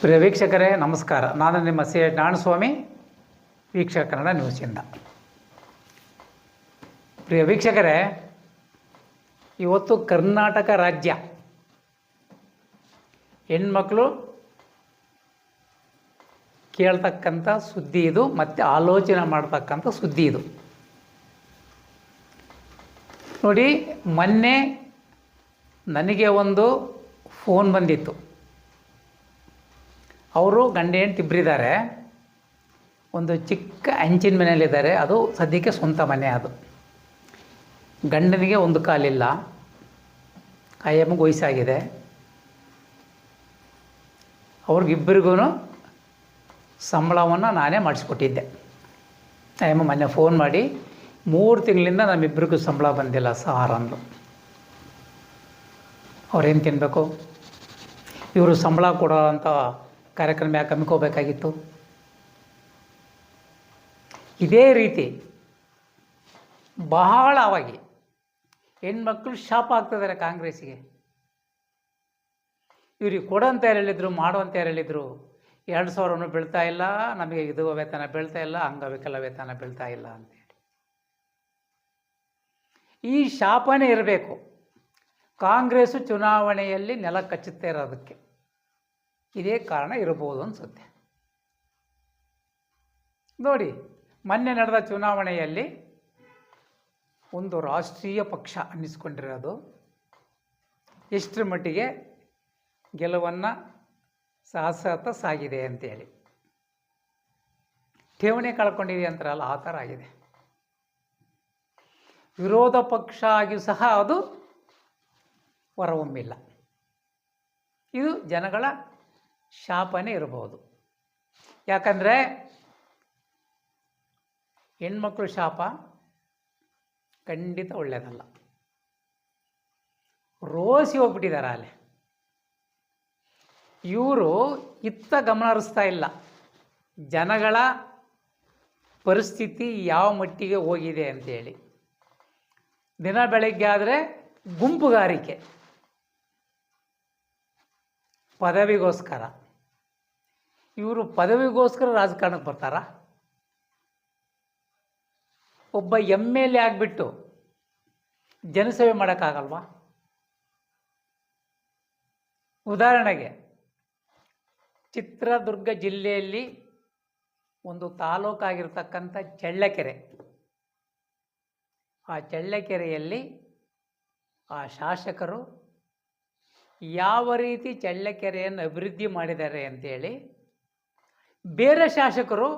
ಪ್ರಿಯ ವೀಕ್ಷಕರೇ, ನಮಸ್ಕಾರ. ನಾನು ನಿಮ್ಮ ಸಿ ಎಚ್ ನಾರಾಯಣಸ್ವಾಮಿ ವೀಕ್ಷಕ ಕನ್ನಡ ನ್ಯೂಸಿಂದ ಪ್ರಿಯ ವೀಕ್ಷಕರೇ, ಇವತ್ತು ಕರ್ನಾಟಕ ರಾಜ್ಯ. ಹೆಣ್ಮಕ್ಳು ಕೇಳ್ತಕ್ಕಂಥ ಸುದ್ದಿ ಇದು, ಮತ್ತು ಆಲೋಚನೆ ಮಾಡ್ತಕ್ಕಂಥ ಸುದ್ದಿ ಇದು. ನೋಡಿ, ಮೊನ್ನೆ ನನಗೆ ಒಂದು ಫೋನ್ ಬಂದಿತ್ತು. ಅವರು ಗಂಡ ಹೆಂಡ್ತಿ ಇಬ್ಬರಿದ್ದಾರೆ ಒಂದು ಚಿಕ್ಕ ಹಂಚಿನ ಮನೆಯಲ್ಲಿದ್ದಾರೆ ಅದು ಸದ್ಯಕ್ಕೆ ಸ್ವಂತ ಮನೆ ಅದು. ಗಂಡನಿಗೆ ಒಂದು ಕಾಲಿಲ್ಲ. ಕಾಯಮ್ಮಗೆ ವಯಸ್ಸಾಗಿದೆ. ಅವ್ರಿಗಿಬ್ಬರಿಗೂ ಸಂಬಳವನ್ನು ನಾನೇ ಮಾಡಿಸ್ಕೊಟ್ಟಿದ್ದೆ. ಅಯ್ಯಮ್ಮ ಮೊನ್ನೆ ಫೋನ್ ಮಾಡಿ, ಮೂರು ತಿಂಗಳಿಂದ ನಮ್ಮಿಬ್ಬರಿಗೂ ಸಂಬಳ ಬಂದಿಲ್ಲ ಸಾರ್ ಅಂದು ಅವ್ರೇನು ತಿನ್ನಬೇಕು ಇವರು ಸಂಬಳ ಕೊಡೋ ಅಂಥ ಕಾರ್ಯಕ್ರಮ ಯಾಕೆ ಹಮ್ಮಿಕೋಬೇಕಾಗಿತ್ತು ಇದೇ ರೀತಿ ಬಹಳವಾಗಿ ಹೆಣ್ಮಕ್ಳು ಶಾಪ ಆಗ್ತಿದ್ದಾರೆ ಕಾಂಗ್ರೆಸ್ಸಿಗೆ. ಇವ್ರಿಗೆ ಕೊಡಂತ ಯಾರು ಹೇಳಿದ್ರು, ಮಾಡುವಂತ ಹೇಳಿದ್ರು, ಎರಡು ಸಾವಿರನೂ ಬೀಳ್ತಾ ಇಲ್ಲ, ನಮಗೆ ಇದು ವೇತನ ಬೀಳ್ತಾ ಇಲ್ಲ ಅಂಗವಿಕಲ ವೇತನ ಬೀಳ್ತಾ ಇಲ್ಲ ಅಂತೇಳಿ ಈ ಶಾಪನೇ ಇರಬೇಕು. ಕಾಂಗ್ರೆಸ್ ಚುನಾವಣೆಯಲ್ಲಿ ನೆಲ ಕಚ್ಚುತ್ತೆ ಇರೋದಕ್ಕೆ. ಇದೇ ಕಾರಣ ಇರಬಹುದು ಅನಿಸುತ್ತೆ. ನೋಡಿ, ಮೊನ್ನೆ ನಡೆದ ಚುನಾವಣೆಯಲ್ಲಿ ಒಂದು ರಾಷ್ಟ್ರೀಯ ಪಕ್ಷ ಅನ್ನಿಸ್ಕೊಂಡಿರೋದು. ಎಷ್ಟರ ಮಟ್ಟಿಗೆ ಗೆಲುವನ್ನು ಸಾಹಸತ ಸಾಗಿದೆ ಅಂತೇಳಿ. ಠೇವಣಿ ಕಳ್ಕೊಂಡಿದೆ ಅಂತಾರಲ್ಲ, ಆ ಥರ ಆಗಿದೆ. ವಿರೋಧ ಪಕ್ಷ ಆಗಿಯೂ ಸಹ ಅದು ಹೊರಹೊಮ್ಮಿಲ್ಲ. ಇದು ಜನಗಳ ಶಾಪನೇ ಇರಬಹುದು ಯಾಕಂದರೆ ಹೆಣ್ಮಕ್ಳು ಶಾಪ ಖಂಡಿತ ಒಳ್ಳೆಯದಲ್ಲ ರೋಸಿ ಹೋಗ್ಬಿಟ್ಟಿದ್ದಾರೆ ಅಲ್ಲಿ. ಇವರು ಇತ್ತ ಗಮನ ಹರಿಸ್ತಾ ಇಲ್ಲ. ಜನಗಳ ಪರಿಸ್ಥಿತಿ ಯಾವ ಮಟ್ಟಿಗೆ ಹೋಗಿದೆ ಅಂತೇಳಿ. ದಿನ ಬೆಳಗ್ಗೆ ಆದರೆ ಗುಂಪುಗಾರಿಕೆ. ಪದವಿಗೋಸ್ಕರ. ಇವರು ಪದವಿಗೋಸ್ಕರ ರಾಜಕಾರಣಕ್ಕೆ ಬರ್ತಾರ? ಒಬ್ಬ ಎಂ ಎಲ್ ಎ ಆಗಿಬಿಟ್ಟು ಜನಸೇವೆ ಮಾಡೋಕ್ಕಾಗಲ್ವಾ? ಉದಾಹರಣೆಗೆ, ಚಿತ್ರದುರ್ಗ ಜಿಲ್ಲೆಯಲ್ಲಿ ಒಂದು ತಾಲೂಕಾಗಿರ್ತಕ್ಕಂಥ ಚಳ್ಳಕೆರೆ. ಆ ಚಳ್ಳಕೆರೆಯಲ್ಲಿ ಆ ಶಾಸಕರು ಯಾವ ರೀತಿ ಚಳ್ಳಕೆರೆಯನ್ನು ಅಭಿವೃದ್ಧಿ ಮಾಡಿದ್ದಾರೆ ಅಂತೇಳಿ ಬೇರೆ ಶಾಸಕರು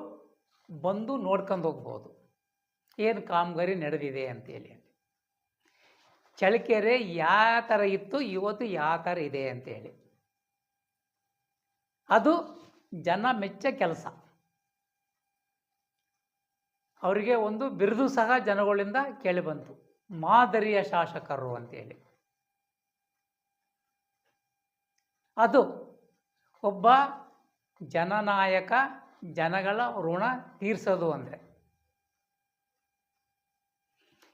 ಬಂದು ನೋಡ್ಕೊಂಡು ಹೋಗ್ಬೋದು. ಏನು ಕಾಮಗಾರಿ ನಡೆದಿದೆ ಅಂತೇಳಿ ಚಳ್ಳಕೆರೆ ಯಾವ ಥರ ಇತ್ತು, ಇವತ್ತು ಯಾವ ಥರ ಇದೆ ಅಂತೇಳಿ ಅದು ಜನ ಮೆಚ್ಚ ಕೆಲಸ. ಅವರಿಗೆ ಒಂದು ಬಿರುದು ಸಹ ಜನಗಳಿಂದ ಕೇಳಿಬಂತು ಮಾದರಿಯ ಶಾಸಕರು ಅಂತೇಳಿ ಅದು ಒಬ್ಬ ಜನನಾಯಕ ಜನಗಳ ಋಣ ತೀರಿಸೋದು ಅಂದರೆ.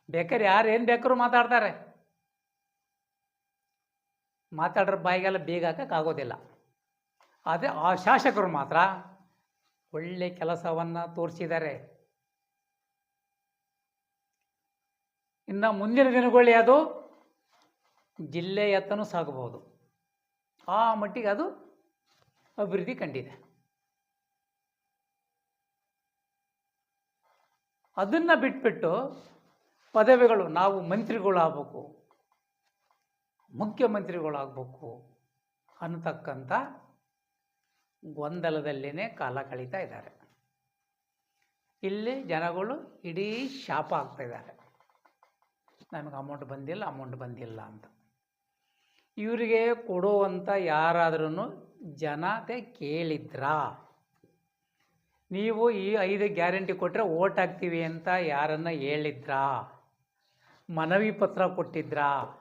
ಬೇಕಾದ್ರೆ ಯಾರು ಏನು ಬೇಕಾದ್ರೂ ಮಾತಾಡ್ತಾರೆ. ಮಾತಾಡ್ರ ಬಾಯಿಗೆಲ್ಲ ಬೇಗ ಹಾಕೋಕ್ಕಾಗೋದಿಲ್ಲ ಆದರೆ ಆ ಶಾಸಕರು ಮಾತ್ರ ಒಳ್ಳೆ ಕೆಲಸವನ್ನು ತೋರಿಸಿದ್ದಾರೆ. ಇನ್ನು ಮುಂದಿನ ದಿನಗಳಲ್ಲಿ ಅದು ಜಿಲ್ಲೆಯತ್ತನೂ ಸಾಗಬಹುದು. ಆ ಮಟ್ಟಿಗೆ ಅದು ಅಭಿವೃದ್ಧಿ ಕಂಡಿದೆ. ಅದನ್ನು ಬಿಟ್ಬಿಟ್ಟು ಪದವಿಗಳು ನಾವು ಮಂತ್ರಿಗಳಾಗಬೇಕು, ಮುಖ್ಯಮಂತ್ರಿಗಳಾಗಬೇಕು ಅನ್ನತಕ್ಕಂಥ ಗೊಂದಲದಲ್ಲೇ ಕಾಲ ಕಳೀತಾ ಇದ್ದಾರೆ. ಇಲ್ಲಿ ಜನಗಳು ಇಡೀ ಶಾಪ ಆಗ್ತಾ ಇದ್ದಾರೆ. ನಮಗೆ ಅಮೌಂಟ್ ಬಂದಿಲ್ಲ ಅಮೌಂಟ್ ಬಂದಿಲ್ಲ ಅಂತ. ಇವರಿಗೆ ಕೊಡುವಂಥ ಯಾರಾದ್ರೂ ಜನತೆ ಕೇಳಿದ್ರಾ? ನೀವು ಈ ಐದು ಗ್ಯಾರಂಟಿ ಕೊಟ್ಟರೆ ಓಟ್ ಹಾಕ್ತೀವಿ ಅಂತ ಯಾರನ್ನ ಹೇಳಿದ್ರಾ? ಮನವಿ ಪತ್ರ ಕೊಟ್ಟಿದ್ರಾ?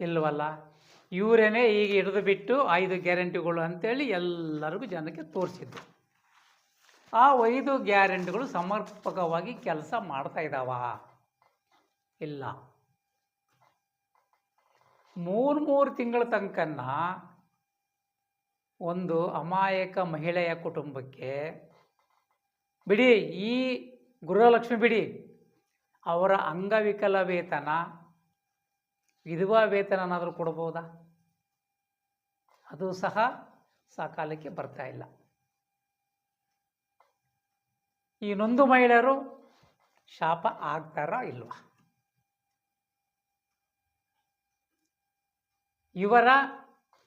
ಇಲ್ವಲ್ಲ? ಇವರೇನೆ ಈಗ ಹಿಡಿದು ಬಿಟ್ಟು ಐದು ಗ್ಯಾರಂಟಿಗಳು ಅಂತೇಳಿ ಎಲ್ಲರಿಗೂ ಜನಕ್ಕೆ ತೋರಿಸಿದ್ರು. ಆ ಐದು ಗ್ಯಾರಂಟಿಗಳು ಸಮರ್ಪಕವಾಗಿ ಕೆಲಸ ಮಾಡ್ತಾ ಇದ್ದಾವ ಇಲ್ಲ. ಮೂರು ಮೂರು ತಿಂಗಳ ತನಕನ್ನ ಒಂದು ಅಮಾಯಕ ಮಹಿಳೆಯ ಕುಟುಂಬಕ್ಕೆ, ಬಿಡಿ, ಈ ಗೃಹಲಕ್ಷ್ಮಿ ಬಿಡಿ, ಅವರ ಅಂಗವಿಕಲ ವೇತನ ವಿಧವಾ ವೇತನನಾದರೂ ಕೊಡ್ಬೋದಾ? ಅದು ಸಹ ಸಕಾಲಕ್ಕೆ ಬರ್ತಾ ಇಲ್ಲ. ಈ ನೊಂದು ಮಹಿಳೆಯರು ಶಾಪ ಆಗ್ತಾರ ಇಲ್ವಾ? ಇವರ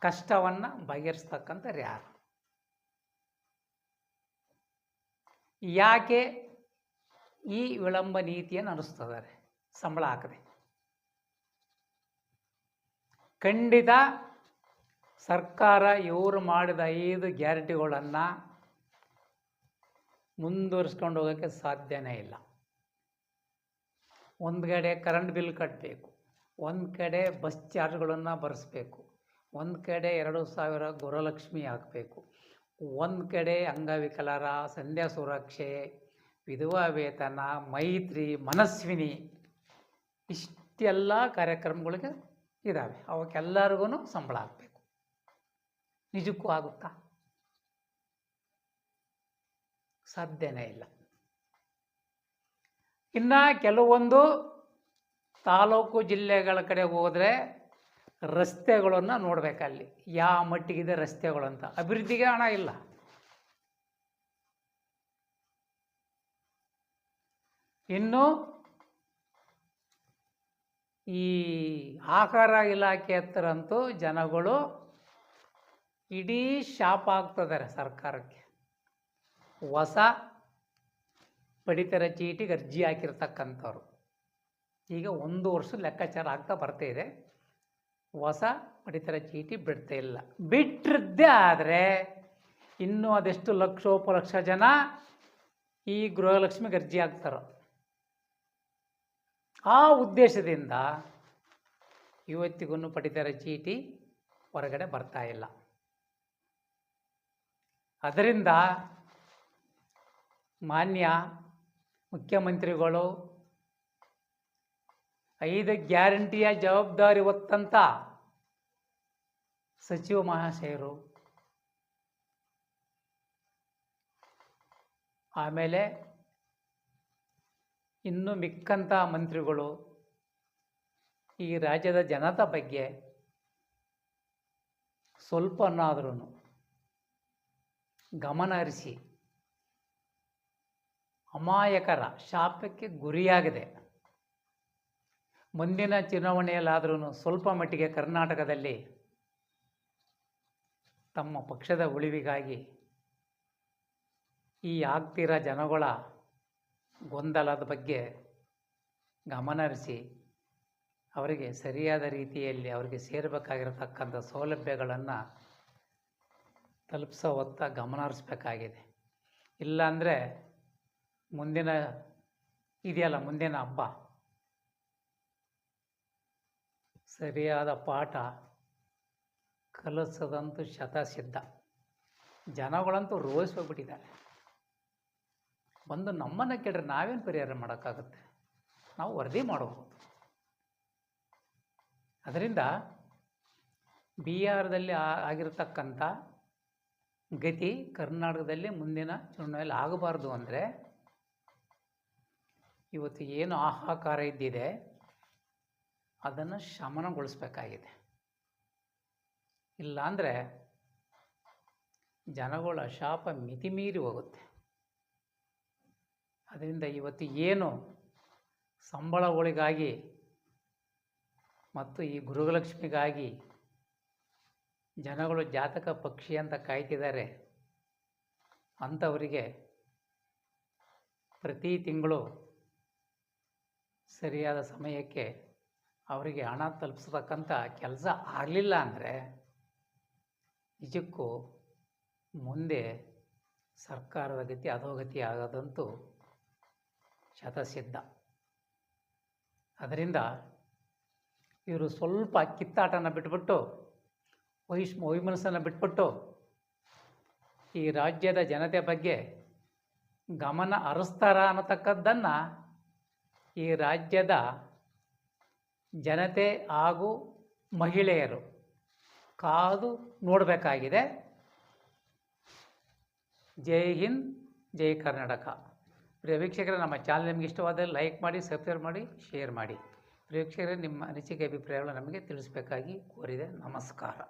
ಕಷ್ಟವನ್ನು ಬಗೆಹರಿಸ್ತಕ್ಕಂಥವ್ರು ಯಾರು? ಯಾಕೆ ಈ ವಿಳಂಬ ನೀತಿಯನ್ನು ಅನಿಸ್ತಿದ್ದಾರೆ ಸಂಬಳ ಹಾಕದೆ. ಖಂಡಿತ ಸರ್ಕಾರ ಇವರು ಮಾಡಿದ ಐದು ಗ್ಯಾರಂಟಿಗಳನ್ನು ಮುಂದುವರಿಸ್ಕೊಂಡು ಹೋಗೋಕ್ಕೆ ಸಾಧ್ಯನೇ ಇಲ್ಲ. ಒಂದು ಕಡೆ ಕರೆಂಟ್ ಬಿಲ್ ಕಟ್ಟಬೇಕು ಒಂದು ಕಡೆ ಬಸ್ ಚಾರ್ಜ್ಗಳನ್ನು ಭರಿಸ್ಬೇಕು ಒಂದು ಕಡೆ ಎರಡು ಸಾವಿರ ಗೃಹಲಕ್ಷ್ಮಿ ಹಾಕಬೇಕು ಒಂದು ಕಡೆ ಅಂಗವಿಕಲರ, ಸಂಧ್ಯಾ ಸುರಕ್ಷೆ, ವಿಧವಾ ವೇತನ, ಮೈತ್ರಿ, ಮನಸ್ವಿನಿ ಇಷ್ಟೆಲ್ಲ ಕಾರ್ಯಕ್ರಮಗಳಿಗೆ ಇದ್ದಾವೆ ಅವಕ್ಕೆಲ್ಲರಿಗೂ ಸಂಬಳ ಹಾಕಬೇಕು ನಿಜಕ್ಕೂ ಆಗುತ್ತಾ? ಸಾಧ್ಯನೇ ಇಲ್ಲ. ಇನ್ನು ಕೆಲವೊಂದು ತಾಲೂಕು ಜಿಲ್ಲೆಗಳ ಕಡೆ ಹೋದರೆ ರಸ್ತೆಗಳನ್ನು ನೋಡಬೇಕಲ್ಲಿ. ಯಾವ ಮಟ್ಟಿಗಿದೆ ರಸ್ತೆಗಳು ಅಂತ ಅಭಿವೃದ್ಧಿಗೆ ಹಣ ಇಲ್ಲ. ಇನ್ನು ಈ ಆಹಾರ ಇಲಾಖೆ ಹತ್ರ ಅಂತೂ ಜನಗಳು ಇಡೀ ಶಾಪ ಆಗ್ತಿದ್ದಾರೆ ಸರ್ಕಾರಕ್ಕೆ. ಹೊಸ ಪಡಿತರ ಚೀಟಿಗೆ ಅರ್ಜಿ ಹಾಕಿರ್ತಕ್ಕಂಥವ್ರು. ಈಗ ಒಂದು ವರ್ಷ ಲೆಕ್ಕಾಚಾರ ಆಗ್ತಾ ಬರ್ತಾ ಇದೆ. ಹೊಸ ಪಡಿತರ ಚೀಟಿ ಬಿಡ್ತಾ ಇಲ್ಲ. ಬಿಟ್ಟಿದ್ದೇ ಆದರೆ ಇನ್ನೂ ಅದೆಷ್ಟು ಲಕ್ಷೋಪಲಕ್ಷ ಜನ ಈ ಗೃಹಲಕ್ಷ್ಮಿಗೆ ಅರ್ಜಿ ಹಾಕ್ತಾರೋ. ಆ ಉದ್ದೇಶದಿಂದ ಇವತ್ತಿಗೂ ಪಡಿತರ ಚೀಟಿ ಹೊರಗಡೆ ಬರ್ತಾ ಇಲ್ಲ. ಅದರಿಂದ ಮಾನ್ಯ ಮುಖ್ಯಮಂತ್ರಿಗಳು ಐದು ಗ್ಯಾರಂಟಿಯ ಜವಾಬ್ದಾರಿ ಹೊತ್ತಂತ ಸಚಿವ ಮಹಾಶಯರು. ಆಮೇಲೆ ಇನ್ನು ಮಿಕ್ಕಂಥ ಮಂತ್ರಿಗಳು ಈ ರಾಜ್ಯದ ಜನತ ಬಗ್ಗೆ ಸ್ವಲ್ಪನಾದ್ರೂ ಗಮನ ಹರಿಸಿ ಅಮಾಯಕರ ಶಾಪಕ್ಕೆ ಗುರಿಯಾಗಿದೆ. ಮುಂದಿನ ಚುನಾವಣೆಯಲ್ಲಾದರೂ ಸ್ವಲ್ಪ ಮಟ್ಟಿಗೆ ಕರ್ನಾಟಕದಲ್ಲಿ ತಮ್ಮ ಪಕ್ಷದ ಉಳಿವಿಗಾಗಿ ಈ ಆಗ್ತಿರೋ ಜನಗಳ ಗೊಂದಲದ ಬಗ್ಗೆ ಗಮನರಿಸಿ ಅವರಿಗೆ ಸರಿಯಾದ ರೀತಿಯಲ್ಲಿ ಅವರಿಗೆ ಸೇರಬೇಕಾಗಿರತಕ್ಕಂಥ ಸೌಲಭ್ಯಗಳನ್ನು ತಲುಪಿಸೋ ಹೊತ್ತ ಗಮನ ಹರಿಸ್ಬೇಕಾಗಿದೆ. ಇಲ್ಲಾಂದರೆ ಮುಂದಿನ, ಇದೆಯಲ್ಲ ಮುಂದಿನ ಹಬ್ಬ. ಸರಿಯಾದ ಪಾಠ ಕಲಿಸೋದಂತೂ ಶತಸಿದ್ಧ. ಜನಗಳಂತೂ ರೋಹಿಸೋಗ್ಬಿಟ್ಟಿದ್ದಾರೆ ಬಂದು ನಮ್ಮನ್ನು ಕೇಳಿದ್ರೆ ನಾವೇನು ಪರಿಹಾರ ಮಾಡೋಕ್ಕಾಗುತ್ತೆ? ನಾವು ವರದಿ ಮಾಡಬಹುದು ಅದರಿಂದ ಬಿಹಾರದಲ್ಲಿ ಆಗಿರತಕ್ಕಂಥ ಗತಿ ಕರ್ನಾಟಕದಲ್ಲಿ ಮುಂದಿನ ಚುನಾವಣೆಯಲ್ಲಿ ಆಗಬಾರ್ದು ಅಂದರೆ ಇವತ್ತು ಏನು ಆಹಾಕಾರ ಇದ್ದಿದೆ ಅದನ್ನು ಶಮನಗೊಳಿಸ್ಬೇಕಾಗಿದೆ. ಇಲ್ಲಾಂದರೆ ಜನಗಳ ಶಾಪ ಮಿತಿಮೀರಿ ಹೋಗುತ್ತೆ. ಅದರಿಂದ ಇವತ್ತು ಏನು ಸಂಬಳಗಳಿಗಾಗಿ ಮತ್ತು ಈ ಗುರುಗಲಕ್ಷ್ಮಿಗಾಗಿ ಜನಗಳು ಜಾತಕ ಪಕ್ಷಿ ಅಂತ ಕಾಯ್ತಿದ್ದಾರೆ. ಅಂಥವರಿಗೆ ಪ್ರತಿ ತಿಂಗಳು ಸರಿಯಾದ ಸಮಯಕ್ಕೆ ಅವರಿಗೆ ಹಣ ತಲುಪಿಸ್ತಕ್ಕಂಥ ಕೆಲಸ ಆಗಲಿಲ್ಲ ಅಂದರೆ ನಿಜಕ್ಕೂ ಮುಂದೆ ಸರ್ಕಾರದ ಗತಿ ಅಧೋಗತಿ ಆಗೋದಂತೂ ಶತಸಿದ್ಧ. ಅದರಿಂದ ಇವರು ಸ್ವಲ್ಪ ಕಿತ್ತಾಟನ ಬಿಟ್ಬಿಟ್ಟು ವಹಿಸ್ ವೈಮನಸ್ಸನ್ನು ಬಿಟ್ಬಿಟ್ಟು ಈ ರಾಜ್ಯದ ಜನತೆ ಬಗ್ಗೆ ಗಮನ ಹರಿಸ್ತಾರ ಅನ್ನತಕ್ಕದ್ದನ್ನು ಈ ರಾಜ್ಯದ ಜನತೆ ಹಾಗೂ ಮಹಿಳೆಯರು ಕಾದು ನೋಡಬೇಕಾಗಿದೆ. ಜೈ ಹಿಂದ್, ಜೈ ಕರ್ನಾಟಕ. ಪ್ರಿಯ ವೀಕ್ಷಕರೇ, ನಮ್ಮ ಚಾನಲ್ ನಿಮಗೆ ಇಷ್ಟವಾದರೆ ಲೈಕ್ ಮಾಡಿ, ಸಬ್ಸ್ಕ್ರೈಬ್ ಮಾಡಿ, ಶೇರ್ ಮಾಡಿ. ಪ್ರಿಯ ನಿಮ್ಮ ಅನಿಸಿಕೆ ಅಭಿಪ್ರಾಯಗಳು ನಮಗೆ ತಿಳಿಸಬೇಕಾಗಿ ಕೋರಿದೆ. ನಮಸ್ಕಾರ.